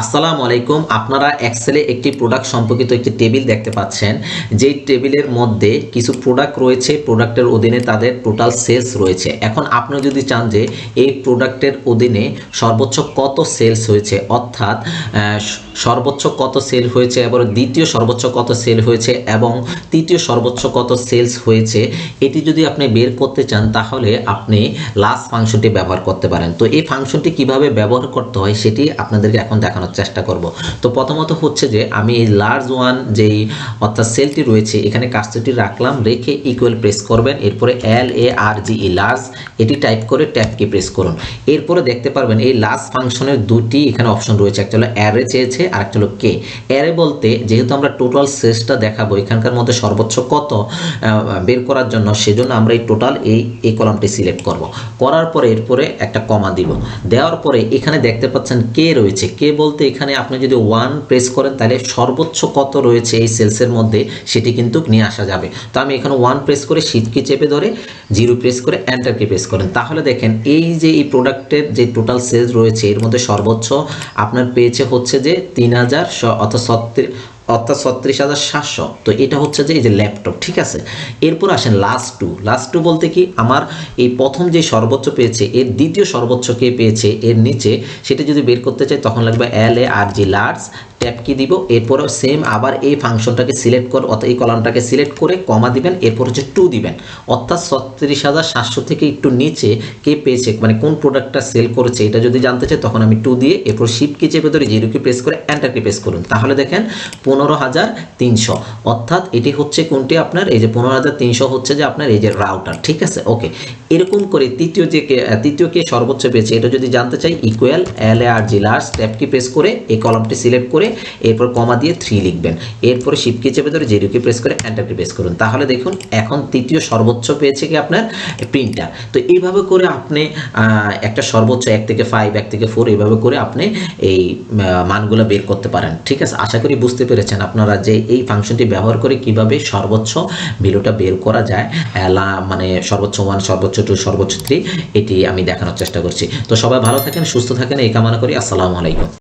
আসসালামু আলাইকুম। আপনারা এক্সেলে একটি প্রোডাক্ট সম্পর্কিত একটি টেবিল দেখতে পাচ্ছেন। যেই টেবিলের মধ্যে কিছু প্রোডাক্ট রয়েছে প্রোডাক্টের অধীনে তাদের টোটাল সেলস রয়েছে। এখন আপনি যদি চান যে এই প্রোডাক্টের অধীনে সর্বোচ্চ কত সেলস হয়েছে, অর্থাৎ সর্বোচ্চ কত সেল হয়েছে এবং দ্বিতীয় সর্বোচ্চ কত সেল হয়েছে এবং তৃতীয় সর্বোচ্চ কত সেলস হয়েছে, এটি যদি আপনি বের করতে চান, তাহলে আপনি লাস্ট ফাংশনটি ব্যবহার করতে পারেন। তো এই ফাংশনটি কীভাবে ব্যবহার করতে হয়, সেটি আপনাদেরকে এখন দেখানোর চেষ্টা করব। তো প্রথমত হচ্ছে যে, আমি এই লার্জ ওয়ান যেই, অর্থাৎ সেলটি রয়েছে, এখানে কাজটি রাখলাম, রেখে ইকুয়াল প্রেস করবেন। এরপরে L A R G E large এটি টাইপ করে ট্যাব কি প্রেস করুন। এরপরে দেখতে পারবেন এই লাস্ট ফাংশনের দুটি এখানে অপশন রয়েছে, একটা হলো অ্যারে চেয়েছে, আর একটা হলো কে। অ্যারে বলতে, যেহেতু আমরা টোটাল সেলসটা দেখাবো, এখানকার মধ্যে সর্বোচ্চ কত বের করার জন্য, সেজন্য আমরা এই টোটাল এই এই কলামটি সিলেক্ট করব। করার পরে এরপরে একটা কমা দিব। দেওয়ার পরে এখানে দেখতে পাচ্ছেন কে রয়েছে। কে বলতে এখানে আপনি যদি ওয়ান প্রেস করেন, তাহলে সর্বোচ্চ কত রয়েছে এই সেলসের মধ্যে সেটি কিন্তু নিয়ে আসা যাবে। তো আমি এখানে ওয়ান প্রেস করে শীতকে চেপে ধরে জিরো প্রেস করে অ্যান্টারকে প্রেস করেন। তাহলে দেখেন, এই যে এই প্রোডাক্টের যে টোটাল সেলস রয়েছে, এর মধ্যে সর্বোচ্চ আপনার পেয়েছে হচ্ছে যে তিন হাজার অর্থাৎ অর্থাৎ ছত্রিশ হাজার সাতশো। তো এটা হচ্ছে যে এই যে ল্যাপটপ, ঠিক আছে? এরপর আসেন লাস্ট টু লাস্ট টু বলতে কি? আমার এই প্রথম যে সর্বোচ্চ পেয়েছে, এর দ্বিতীয় সর্বোচ্চ কে পেয়েছে, এর নিচে, সেটা যদি বের করতে চাই, তখন লাগবে এল A R G large tap কি দিব এরপর সেম আবার এই ফাংশনটাকে সিলেক্ট কর, অর্থাৎ এই কলামটাকে সিলেক্ট করে কমা দিবেন, এরপর হচ্ছে টু দিবেন। অর্থাৎ ছত্রিশ হাজার সাতশো থেকে একটু নিচে কে পেয়েছে মানে কোন প্রোডাক্টটা সেল করেছে, এটা যদি জানতে চাই, তখন আমি টু দিয়ে, এরপর শিপ কি চেপে ধরে জিরো কি প্রেস করে এন্টার কি প্রেস করুন। তাহলে দেখেন পনেরো হাজার তিনশো। অর্থাৎ এটি হচ্ছে কোনটি আপনার? এই যে পনেরো হাজার তিনশো হচ্ছে যে আপনার এই যে রাউটার ঠিক আছে? ওকে এরকম করে তৃতীয় যে তৃতীয় কে সর্বোচ্চ পেয়েছে, এটা যদি জানতে চাই equal L R G large tap key press করে এই কলামটি সিলেক্ট করে এরপর কমা দিয়ে থ্রি লিখবেন। এরপরে শিপ কি চেপে ধরে জিরো কি প্রেস করে এন্টার কি প্রেস করুন। তাহলে দেখুন, এখন তৃতীয় সর্বোচ্চ পেয়েছে কি আপনার? প্রিন্টার তো এইভাবে করে আপনি একটা সর্বোচ্চ এক থেকে ফাইভ এক থেকে ফোর এইভাবে করে আপনি এই মানগুলো বের করতে পারেন। ঠিক আছে? আশা করি বুঝতে পেরেছেন। আপনারা যে এই ফাংশনটি ব্যবহার করে কীভাবে সর্বোচ্চ ভ্যালুটা বের করা যায় মানে সর্বোচ্চ ওয়ান সর্বোচ্চ টু সর্বোচ্চ থ্রি এটি আমি দেখানোর চেষ্টা করছি। তো সবাই ভালো থাকেন, সুস্থ থাকেন, এই কামনা করি। আসসালামু আলাইকুম।